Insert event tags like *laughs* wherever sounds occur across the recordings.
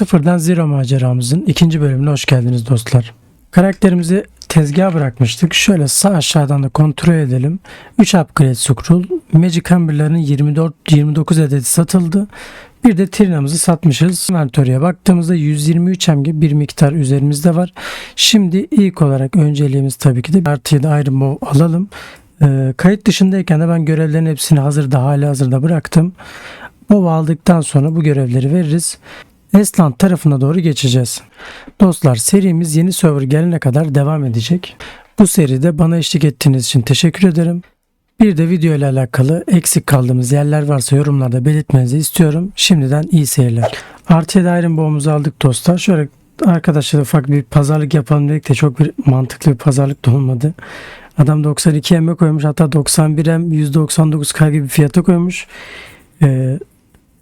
Sıfırdan Zero maceramızın ikinci bölümüne hoş geldiniz dostlar. Karakterimizi tezgaha bırakmıştık. Şöyle sağ aşağıdan da kontrol edelim. 3 upgrade scroll, Magic Hammer'ların 24 29 adeti satıldı. Bir de Trina'mızı satmışız. Inventory'e baktığımızda 123 MG bir miktar üzerimizde var. Şimdi ilk olarak önceliğimiz tabii ki de artı 7 Iron Bow alalım. Ee, kayıt dışındayken de ben görevlerin hepsini hazırda hali hazırda bıraktım. Bow aldıktan sonra bu görevleri veririz. Estland tarafına doğru geçeceğiz. Dostlar serimiz yeni server gelene kadar devam edecek. Bu seride bana eşlik ettiğiniz için teşekkür ederim. Bir de video ile alakalı eksik kaldığımız yerler varsa yorumlarda belirtmenizi istiyorum. Şimdiden iyi seyirler. Artıya dair boğumuzu aldık dostlar. Şöyle arkadaşlar ufak bir pazarlık yapalım dedik de çok bir mantıklı bir pazarlık da olmadı. Adam 92 M koymuş hatta 91 M 199K gibi fiyata koymuş. Ee,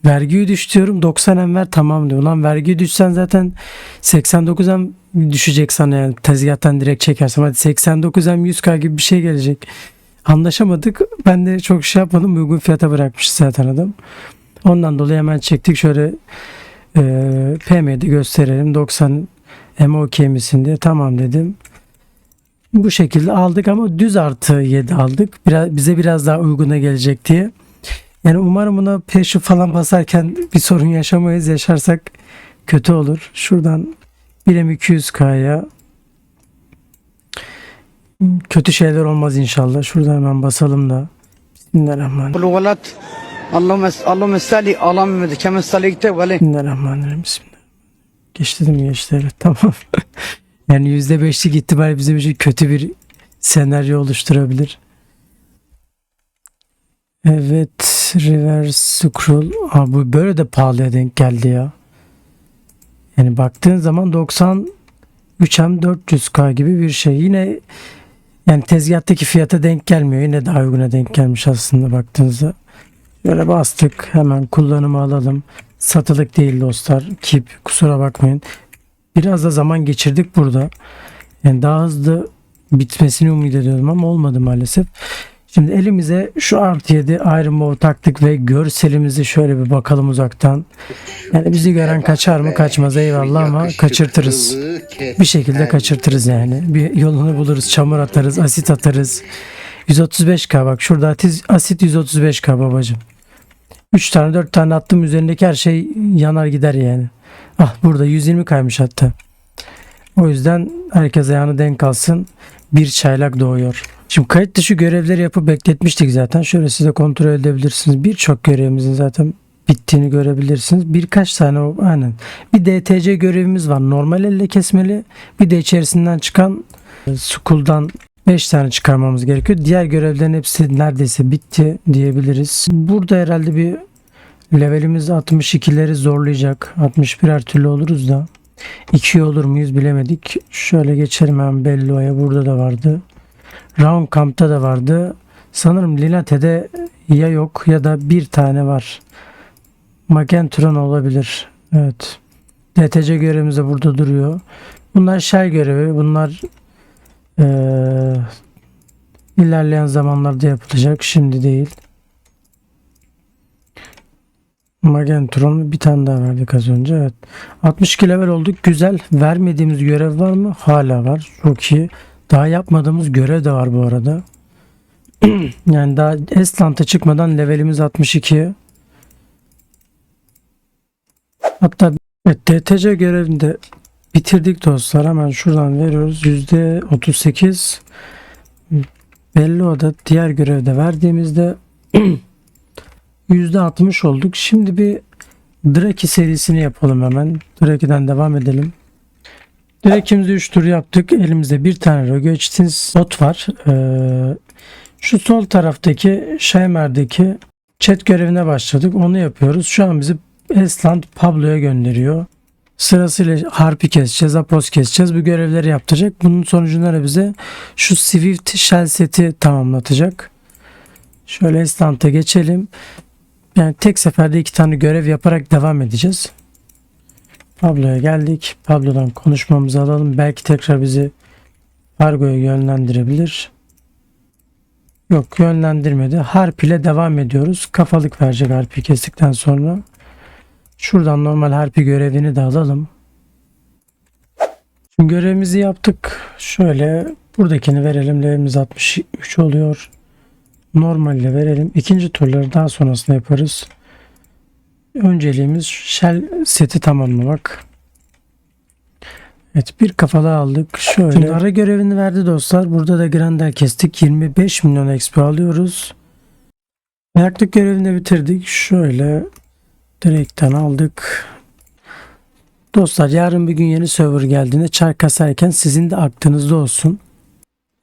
vergiyi düş diyorum 90 M ver tamam diyor. Ulan vergiyi düşsen zaten 89 M düşecek sana yani tezgahtan direkt çekersen hadi 89 M 100K gibi bir şey gelecek. Anlaşamadık. Ben de çok şey yapmadım. Uygun fiyata bırakmış zaten adam. Ondan dolayı hemen çektik. Şöyle e, PM'de gösterelim. 90 M okey misin diye. Tamam dedim. Bu şekilde aldık ama düz artı 7 aldık. Biraz, bize biraz daha uyguna gelecek diye. Yani umarım buna peşi falan basarken bir sorun yaşamayız. Yaşarsak kötü olur. Şuradan bilem 200k'ya kötü şeyler olmaz inşallah. Şurada hemen basalım da. Bismillahirrahmanirrahim. Kulüvelat Allahümme salli Allah'a mümmedi kemen salikte ve Bismillahirrahmanirrahim. Bismillah. Geçti değil mi? Geçti *laughs* evet tamam. yani %5'lik ihtimal bize bir kötü bir senaryo oluşturabilir. Evet. Reverse scroll. Aa, bu böyle de pahalıya denk geldi ya. Yani baktığın zaman 90 3M 400K gibi bir şey. Yine yani tezgahtaki fiyata denk gelmiyor. Yine daha uyguna denk gelmiş aslında baktığınızda. Böyle bastık. Hemen kullanıma alalım. Satılık değil dostlar. Kip kusura bakmayın. Biraz da zaman geçirdik burada. Yani daha hızlı bitmesini umut ediyordum ama olmadı maalesef. Şimdi elimize şu artı 7 Iron Bow taktık ve görselimizi şöyle bir bakalım uzaktan. Yani bizi gören kaçar mı kaçmaz eyvallah ama kaçırtırız. Bir şekilde kaçırtırız yani. Bir yolunu buluruz. Çamur atarız, asit atarız. 135k bak şurada asit, asit 135k babacım. 3 tane 4 tane attım üzerindeki her şey yanar gider yani. Ah burada 120 kaymış hatta. O yüzden herkes ayağını denk alsın. Bir çaylak doğuyor. Şimdi kayıt dışı görevleri yapıp bekletmiştik zaten. Şöyle size kontrol edebilirsiniz. Birçok görevimizin zaten bittiğini görebilirsiniz. Birkaç tane o aynen. Bir DTC görevimiz var. Normal elle kesmeli. Bir de içerisinden çıkan e, School'dan 5 tane çıkarmamız gerekiyor. Diğer görevlerin hepsi neredeyse bitti diyebiliriz. Burada herhalde bir levelimiz 62'leri zorlayacak. 61 her türlü oluruz da. 2 olur muyuz bilemedik. Şöyle geçelim hemen Bello'ya. Burada da vardı. Round Camp'ta da vardı. Sanırım Linate'de ya yok ya da bir tane var. Magentron olabilir. Evet. DTC görevimiz de burada duruyor. Bunlar şey görevi. Bunlar eee, ilerleyen zamanlarda yapılacak. Şimdi değil. Magentron bir tane daha verdik az önce. Evet. 62 level olduk. Güzel. Vermediğimiz görev var mı? Hala var. Çok iyi. Daha yapmadığımız görev de var bu arada. *clears throat* yani daha Estland'a çıkmadan levelimiz 62. Hatta evet, DTC görevini de bitirdik dostlar. Hemen şuradan veriyoruz. %38 belli o da diğer görevde verdiğimizde *clears throat* %60 olduk. Şimdi bir Draki serisini yapalım hemen. Draki'den devam edelim. Draki'mizi 3 tur yaptık. Elimizde bir tane Rogochitins bot var. Ee, şu sol taraftaki Shaimer'deki chat görevine başladık. Onu yapıyoruz. Şu an bizi Esland Pablo'ya gönderiyor. Sırasıyla harpi keseceğiz, apos keseceğiz. Bu görevleri yaptıracak. Bunun sonucunda da bize şu Swift Shell seti tamamlatacak. Şöyle Esland'a geçelim. Yani tek seferde iki tane görev yaparak devam edeceğiz. Pablo'ya geldik. Pablo'dan konuşmamızı alalım. Belki tekrar bizi Fargo'ya yönlendirebilir. Yok yönlendirmedi. Harp ile devam ediyoruz. Kafalık verecek harpi kestikten sonra. Şuradan normal harpi görevini de alalım. Şimdi görevimizi yaptık. Şöyle buradakini verelim. Levelimiz 63 oluyor. Normalle verelim. İkinci turları daha sonrasında yaparız. Önceliğimiz shell seti tamamlamak. Evet bir kafalı aldık. Şöyle Şimdi ara görevini verdi dostlar. Burada da Grandel kestik. 25 milyon XP alıyoruz. Ayaklık görevini de bitirdik. Şöyle direkten aldık. Dostlar yarın bir gün yeni server geldiğinde çar kasarken sizin de aklınızda olsun.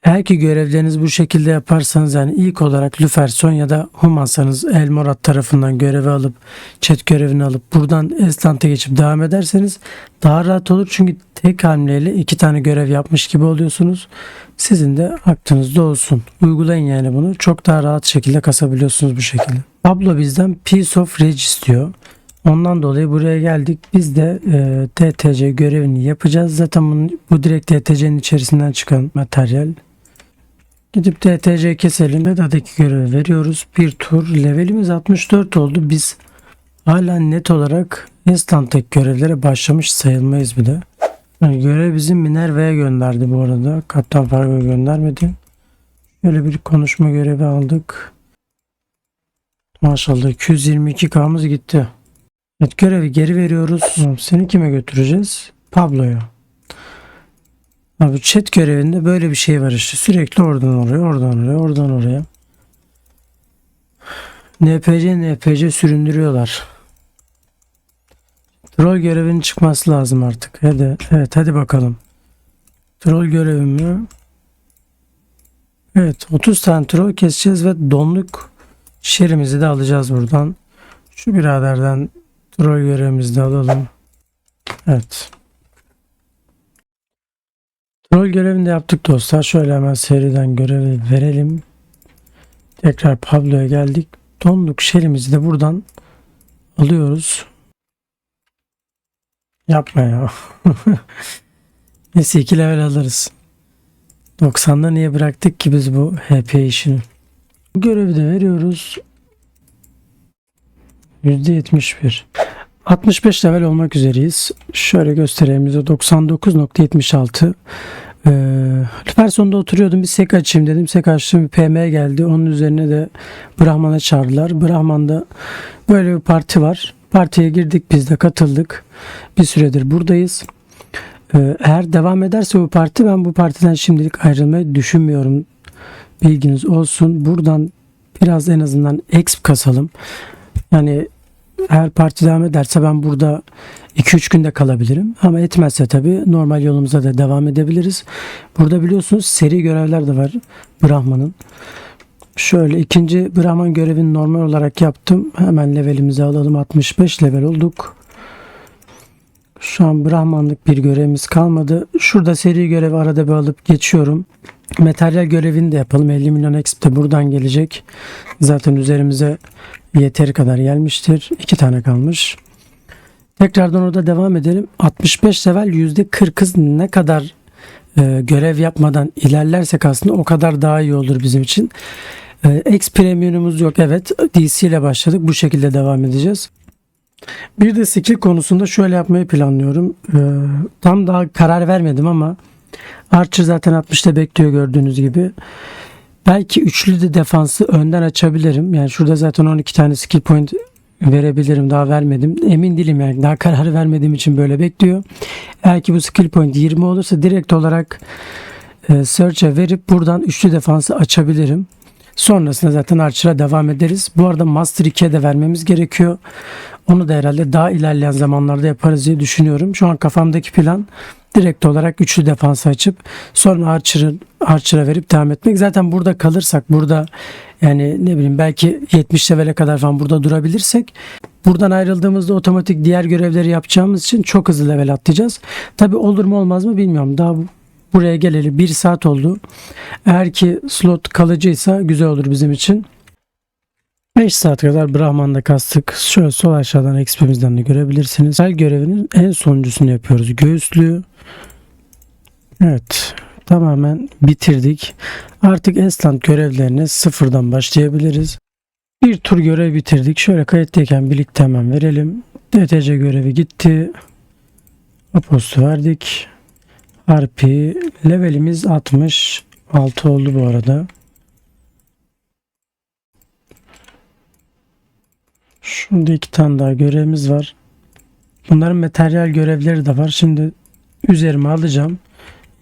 Eğer ki görevlerinizi bu şekilde yaparsanız yani ilk olarak Lüferson ya da Humansanız Elmorat tarafından görevi alıp chat görevini alıp buradan Estant'a geçip devam ederseniz daha rahat olur. Çünkü tek hamleyle iki tane görev yapmış gibi oluyorsunuz. Sizin de aklınızda olsun. Uygulayın yani bunu. Çok daha rahat şekilde kasabiliyorsunuz bu şekilde. Tablo bizden Piece of Rage istiyor. Ondan dolayı buraya geldik. Biz de e, TTC görevini yapacağız. Zaten bunun, bu direkt TTC'nin içerisinden çıkan materyal. Gidip TTC keselim. Bedadaki görevi veriyoruz. Bir tur. Levelimiz 64 oldu. Biz hala net olarak instant'taki görevlere başlamış sayılmayız bile. Yani görev bizim Minerva'ya gönderdi bu arada. Kaptan Fargo göndermedi. Şöyle bir konuşma görevi aldık. Maşallah 222K'mız gitti. Evet görevi geri veriyoruz. Seni kime götüreceğiz? Pablo'ya. Abi chat görevinde böyle bir şey var işte. Sürekli oradan oraya, oradan oraya, oradan oraya. NPC NPC süründürüyorlar. Troll görevinin çıkması lazım artık. Hadi, evet hadi bakalım. Troll görevimi. Evet 30 tane troll keseceğiz ve donluk şerimizi de alacağız buradan. Şu biraderden troll görevimizi de alalım. Evet. Troll görevini de yaptık dostlar. Şöyle hemen seriden görevi verelim. Tekrar Pablo'ya geldik. Donluk şerimizi de buradan alıyoruz. Yapma ya. *laughs* Neyse 2 level alırız. 90'da niye bıraktık ki biz bu HP işini? Bu görevi de veriyoruz. %71. 65 level olmak üzereyiz. Şöyle göstereyim bize 99.76. Ee, Person'da oturuyordum bir sek açayım dedim. Sek açtım bir PM geldi. Onun üzerine de Brahman'a çağırdılar. Brahman'da böyle bir parti var. Partiye girdik biz de katıldık. Bir süredir buradayız. Ee, eğer devam ederse bu parti ben bu partiden şimdilik ayrılmayı düşünmüyorum. Bilginiz olsun. Buradan biraz en azından exp kasalım. Yani eğer parti devam ederse ben burada 2-3 günde kalabilirim. Ama etmezse tabii normal yolumuza da devam edebiliriz. Burada biliyorsunuz seri görevler de var Brahman'ın. Şöyle ikinci Brahman görevini normal olarak yaptım. Hemen levelimizi alalım. 65 level olduk. Şu an Brahmanlık bir görevimiz kalmadı. Şurada seri görevi arada bir alıp geçiyorum. Materyal görevini de yapalım. 50 milyon exp de buradan gelecek. Zaten üzerimize yeteri kadar gelmiştir. İki tane kalmış. Tekrardan orada devam edelim. 65 level %40'ız ne kadar e, görev yapmadan ilerlersek aslında o kadar daha iyi olur bizim için. E, X premiumumuz yok. Evet DC ile başladık. Bu şekilde devam edeceğiz. Bir de skill konusunda şöyle yapmayı planlıyorum. E, tam daha karar vermedim ama Archer zaten 60'ta bekliyor gördüğünüz gibi. Belki üçlü de defansı önden açabilirim. Yani şurada zaten 12 tane skill point verebilirim. Daha vermedim. Emin değilim yani. Daha karar vermediğim için böyle bekliyor. Eğer ki bu skill point 20 olursa direkt olarak e, search'e verip buradan üçlü defansı açabilirim. Sonrasında zaten Archer'a devam ederiz. Bu arada Master 2'ye de vermemiz gerekiyor. Onu da herhalde daha ilerleyen zamanlarda yaparız diye düşünüyorum. Şu an kafamdaki plan direkt olarak üçlü defansı açıp sonra Archer'ın Archer'a verip devam etmek. Zaten burada kalırsak burada yani ne bileyim belki 70 levele kadar falan burada durabilirsek buradan ayrıldığımızda otomatik diğer görevleri yapacağımız için çok hızlı level atlayacağız. Tabi olur mu olmaz mı bilmiyorum. Daha buraya geleli bir saat oldu. Eğer ki slot kalıcıysa güzel olur bizim için. 5 saat kadar Brahman'da kastık. Şöyle sol aşağıdan XP'mizden de görebilirsiniz. Her görevinin en sonuncusunu yapıyoruz. Göğüslü. Evet. Tamamen bitirdik. Artık Esland görevlerine sıfırdan başlayabiliriz. Bir tur görev bitirdik. Şöyle kayıttayken birlikte hemen verelim. DTC görevi gitti. Apostu verdik. Harpi levelimiz 66 oldu bu arada. Şurada iki tane daha görevimiz var. Bunların materyal görevleri de var. Şimdi üzerime alacağım.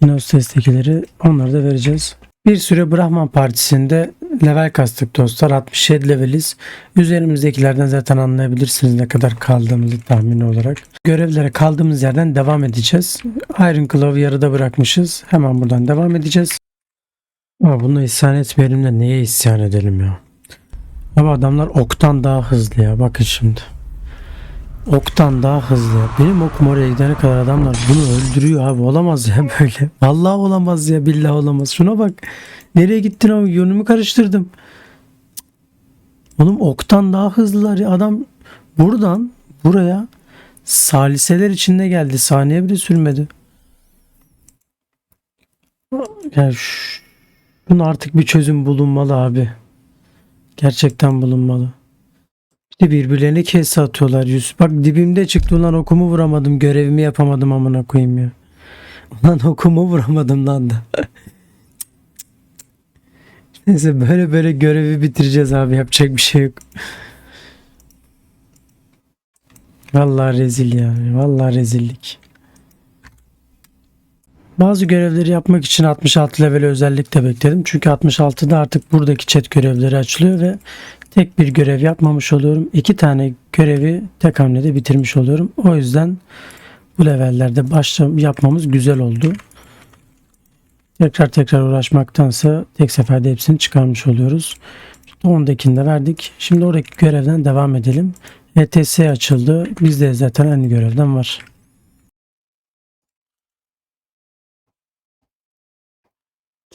Inos testtekileri onları da vereceğiz. Bir süre Brahman Partisi'nde level kastık dostlar. 67 leveliz. Üzerimizdekilerden zaten anlayabilirsiniz ne kadar kaldığımızı tahmini olarak. Görevlere kaldığımız yerden devam edeceğiz. Iron Claw yarıda bırakmışız. Hemen buradan devam edeceğiz. Ama bunu isyan etmeyelim de neye isyan edelim ya? Ama adamlar oktan daha hızlı ya. Bakın şimdi. Oktan daha hızlı. Benim okum oraya gidene kadar adamlar bunu öldürüyor abi. Olamaz ya *laughs* böyle. Vallahi olamaz ya. Billahi olamaz. Şuna bak. Nereye gittin abi? Yönümü karıştırdım. Oğlum oktan daha hızlılar ya. Adam buradan buraya saliseler içinde geldi. Saniye bile sürmedi. Yani şu, bunun artık bir çözüm bulunmalı abi. Gerçekten bulunmalı. Birbirlerine kese atıyorlar yüz. Bak dibimde çıktı ulan okumu vuramadım. Görevimi yapamadım amına koyayım ya. Ulan okumu vuramadım lan da. *laughs* Neyse böyle böyle görevi bitireceğiz abi. Yapacak bir şey yok. Vallahi rezil ya. Vallahi rezillik. Bazı görevleri yapmak için 66 level özellikle bekledim. Çünkü 66'da artık buradaki chat görevleri açılıyor ve tek bir görev yapmamış oluyorum. İki tane görevi tek hamlede bitirmiş oluyorum. O yüzden bu levellerde başla yapmamız güzel oldu. Tekrar tekrar uğraşmaktansa tek seferde hepsini çıkarmış oluyoruz. 10'dakini de verdik. Şimdi oradaki görevden devam edelim. ETS açıldı. Bizde zaten aynı görevden var.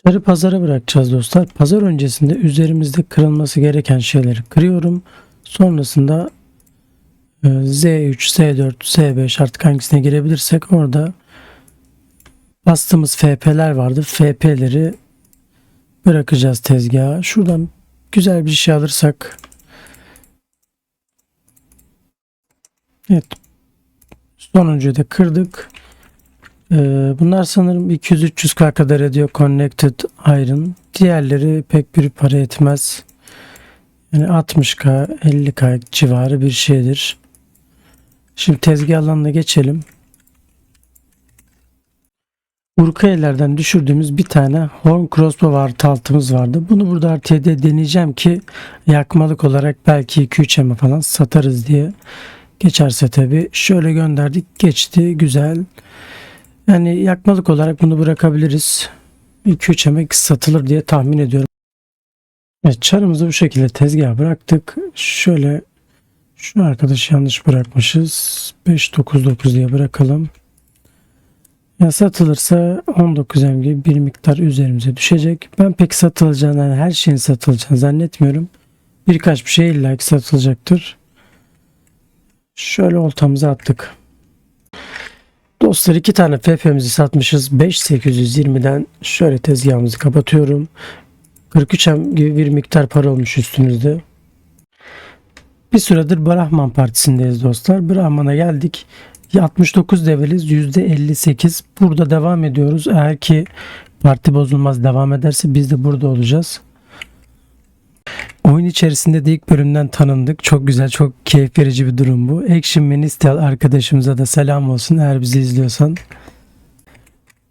Çarı pazara bırakacağız dostlar. Pazar öncesinde üzerimizde kırılması gereken şeyleri kırıyorum. Sonrasında e, Z3, S4, S5 artık hangisine girebilirsek orada bastığımız FP'ler vardı. FP'leri bırakacağız tezgaha. Şuradan güzel bir şey alırsak Evet. Sonuncuyu da kırdık. Ee, bunlar sanırım 200-300k kadar ediyor Connected Iron. Diğerleri pek bir para etmez. Yani 60k 50k civarı bir şeydir. Şimdi tezgah alanına geçelim. Urkayelerden düşürdüğümüz bir tane Horn Crossbow artı altımız vardı. Bunu burada RT'de deneyeceğim ki yakmalık olarak belki 2-3 eme falan satarız diye. Geçerse tabi şöyle gönderdik geçti güzel. Yani yakmalık olarak bunu bırakabiliriz. 2-3 emek satılır diye tahmin ediyorum. Evet çarımızı bu şekilde tezgaha bıraktık. Şöyle şu arkadaşı yanlış bırakmışız. 599 diye bırakalım. Ya satılırsa 19 em gibi bir miktar üzerimize düşecek. Ben pek satılacağını yani her şeyin satılacağını zannetmiyorum. Birkaç bir şey illa ki satılacaktır. Şöyle oltamızı attık. Dostlar iki tane FP'mizi satmışız. 5820'den şöyle tezgahımızı kapatıyorum. 43 em gibi bir miktar para olmuş üstümüzde. Bir süredir Brahman Partisi'ndeyiz dostlar. Brahman'a geldik. 69 leveliz %58. Burada devam ediyoruz. Eğer ki parti bozulmaz devam ederse biz de burada olacağız. Oyun içerisinde de ilk bölümden tanındık. Çok güzel, çok keyif verici bir durum bu. Action Minister arkadaşımıza da selam olsun eğer bizi izliyorsan.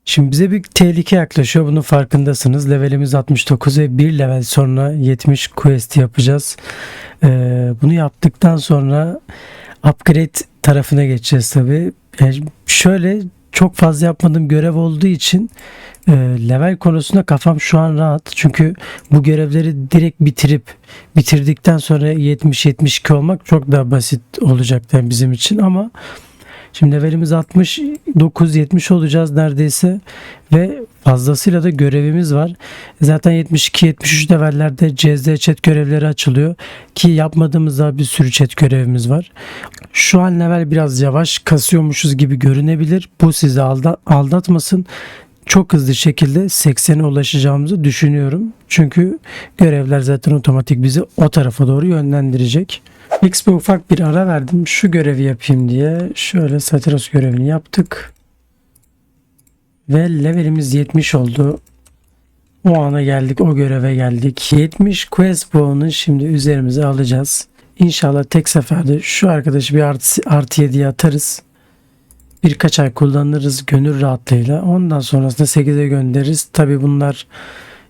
Şimdi bize bir tehlike yaklaşıyor. Bunun farkındasınız. Levelimiz 69 ve bir level sonra 70 quest yapacağız. Ee, bunu yaptıktan sonra upgrade tarafına geçeceğiz tabi. Yani şöyle çok fazla yapmadığım görev olduğu için e, level konusunda kafam şu an rahat. Çünkü bu görevleri direkt bitirip bitirdikten sonra 70-72 olmak çok daha basit olacak yani bizim için ama Şimdi levelimiz 69-70 olacağız neredeyse ve fazlasıyla da görevimiz var. Zaten 72-73 levellerde CZ chat görevleri açılıyor ki yapmadığımız daha bir sürü chat görevimiz var. Şu an level biraz yavaş kasıyormuşuz gibi görünebilir. Bu sizi alda- aldatmasın. Çok hızlı şekilde 80'e ulaşacağımızı düşünüyorum. Çünkü görevler zaten otomatik bizi o tarafa doğru yönlendirecek. X bir ufak bir ara verdim. Şu görevi yapayım diye. Şöyle Satiros görevini yaptık. Ve levelimiz 70 oldu. O ana geldik, o göreve geldik. 70 quest puanı şimdi üzerimize alacağız. İnşallah tek seferde şu arkadaşı bir artı, artı 7'ye atarız. Birkaç ay kullanırız gönül rahatlığıyla. Ondan sonrasında 8'e göndeririz. Tabi bunlar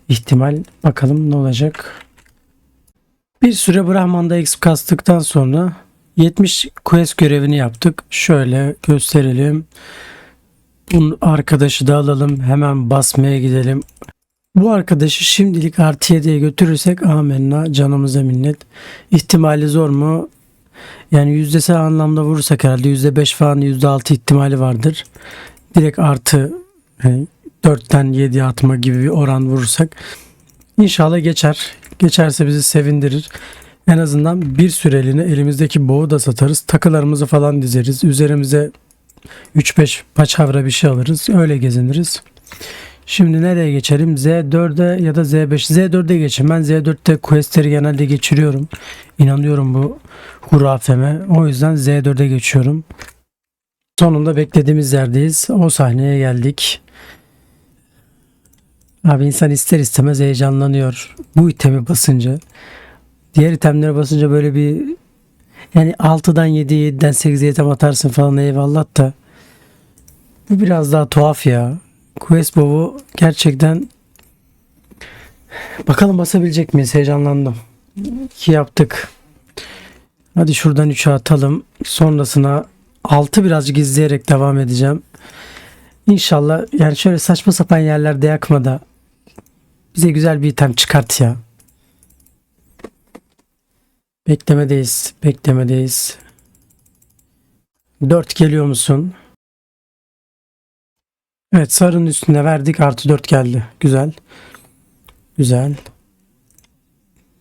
ihtimal. Bakalım ne olacak. Bir süre Brahman'da exp kastıktan sonra 70 quest görevini yaptık. Şöyle gösterelim. Bu arkadaşı da alalım. Hemen basmaya gidelim. Bu arkadaşı şimdilik artı 7'ye götürürsek amenna canımıza minnet. İhtimali zor mu? Yani yüzdesel anlamda vurursak herhalde %5 falan %6 ihtimali vardır. Direkt artı yani 4'ten 7'ye atma gibi bir oran vurursak İnşallah geçer. Geçerse bizi sevindirir. En azından bir süreliğine elimizdeki boğu da satarız. Takılarımızı falan dizeriz. Üzerimize 3-5 paçavra bir şey alırız. Öyle geziniriz. Şimdi nereye geçelim? Z4'e ya da Z5. Z4'e geçeyim. Ben Z4'te questleri genelde geçiriyorum. İnanıyorum bu hurafeme. O yüzden Z4'e geçiyorum. Sonunda beklediğimiz yerdeyiz. O sahneye geldik. Abi insan ister istemez heyecanlanıyor. Bu itemi basınca. Diğer itemlere basınca böyle bir yani 6'dan 7'ye 7'den 8'e item atarsın falan eyvallah da bu biraz daha tuhaf ya. Quest Bow'u gerçekten bakalım basabilecek miyiz? Heyecanlandım. Ki yaptık. Hadi şuradan 3'e atalım. Sonrasına 6 birazcık izleyerek devam edeceğim. İnşallah yani şöyle saçma sapan yerlerde yakma da bize güzel bir item çıkart ya. Beklemedeyiz. Beklemedeyiz. 4 geliyor musun? Evet sarının üstüne verdik. Artı 4 geldi. Güzel. Güzel.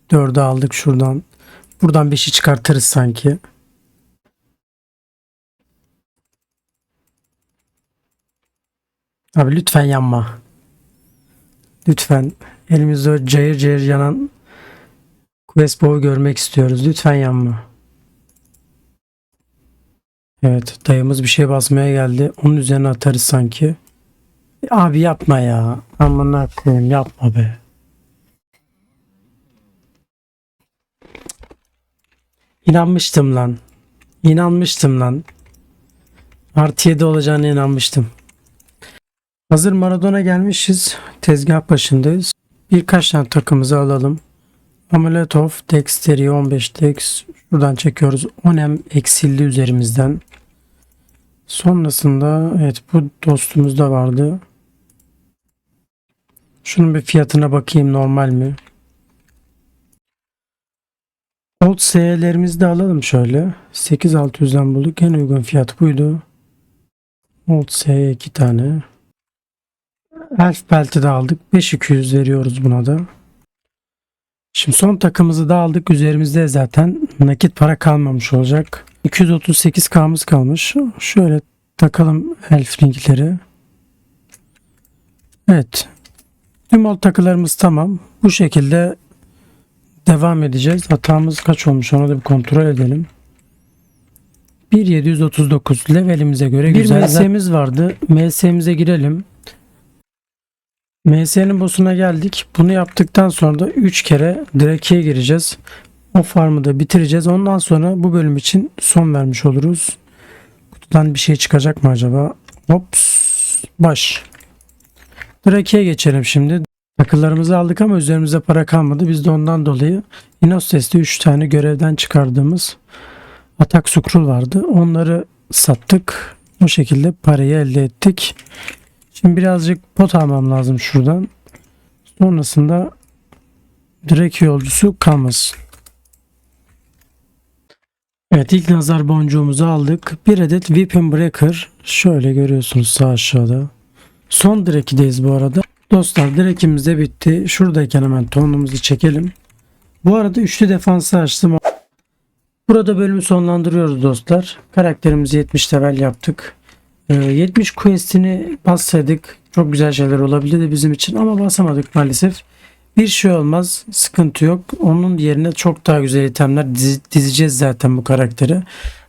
4'ü aldık şuradan. Buradan 5'i çıkartırız sanki. Abi lütfen yanma. Lütfen. Elimizde cayır cayır yanan Quest Bow'u görmek istiyoruz. Lütfen yanma. Evet dayımız bir şey basmaya geldi. Onun üzerine atarız sanki. Abi yapma ya. Aman koyayım yapma be. İnanmıştım lan. İnanmıştım lan. Artı 7 olacağına inanmıştım. Hazır Maradona gelmişiz. Tezgah başındayız. Birkaç tane takımızı alalım. Amulet of Dexterity 15 Dex. Şuradan çekiyoruz. 10M eksildi üzerimizden. Sonrasında evet bu dostumuz da vardı. Şunun bir fiyatına bakayım normal mi? Old S'lerimizi de alalım şöyle. 8600'den bulduk. En uygun fiyat buydu. Old S 2 tane. Elf belti de aldık. 5200 veriyoruz buna da. Şimdi son takımızı da aldık. Üzerimizde zaten nakit para kalmamış olacak. 238K'mız kalmış. Şöyle takalım elf linkleri. Evet. Tüm ol takılarımız tamam. Bu şekilde devam edeceğiz. Hatamız kaç olmuş onu da bir kontrol edelim. 1739 levelimize göre bir güzel. MS'miz vardı. MS'mize girelim. MS'nin boss'una geldik. Bunu yaptıktan sonra da 3 kere Drake'ye gireceğiz. O farmı da bitireceğiz. Ondan sonra bu bölüm için son vermiş oluruz. Kutudan bir şey çıkacak mı acaba? Hops. Baş. Drake'ye geçelim şimdi. Takılarımızı aldık ama üzerimizde para kalmadı. Biz de ondan dolayı Inostes'te 3 tane görevden çıkardığımız atak sukrul vardı. Onları sattık. O şekilde parayı elde ettik. Şimdi birazcık pot almam lazım şuradan. Sonrasında direkt yolcusu kalmasın. Evet ilk nazar boncuğumuzu aldık. Bir adet Weapon Breaker. Şöyle görüyorsunuz sağ aşağıda. Son direkideyiz bu arada. Dostlar direkimiz de bitti. Şuradayken hemen tonumuzu çekelim. Bu arada üçlü defansı açtım. Burada bölümü sonlandırıyoruz dostlar. Karakterimizi 70 level yaptık. Ee, 70 quest'ini bassaydık çok güzel şeyler olabilirdi bizim için ama basamadık maalesef. Bir şey olmaz. Sıkıntı yok. Onun yerine çok daha güzel itemler dizi- dizeceğiz zaten bu karakteri.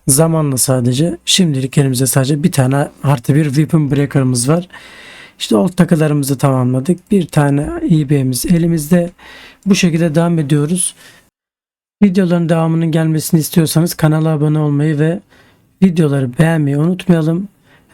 Zamanla sadece. Şimdilik elimizde sadece bir tane artı bir weapon breaker'ımız var. İşte old takılarımızı tamamladık. Bir tane EB'miz elimizde. Bu şekilde devam ediyoruz. Videoların devamının gelmesini istiyorsanız kanala abone olmayı ve videoları beğenmeyi unutmayalım.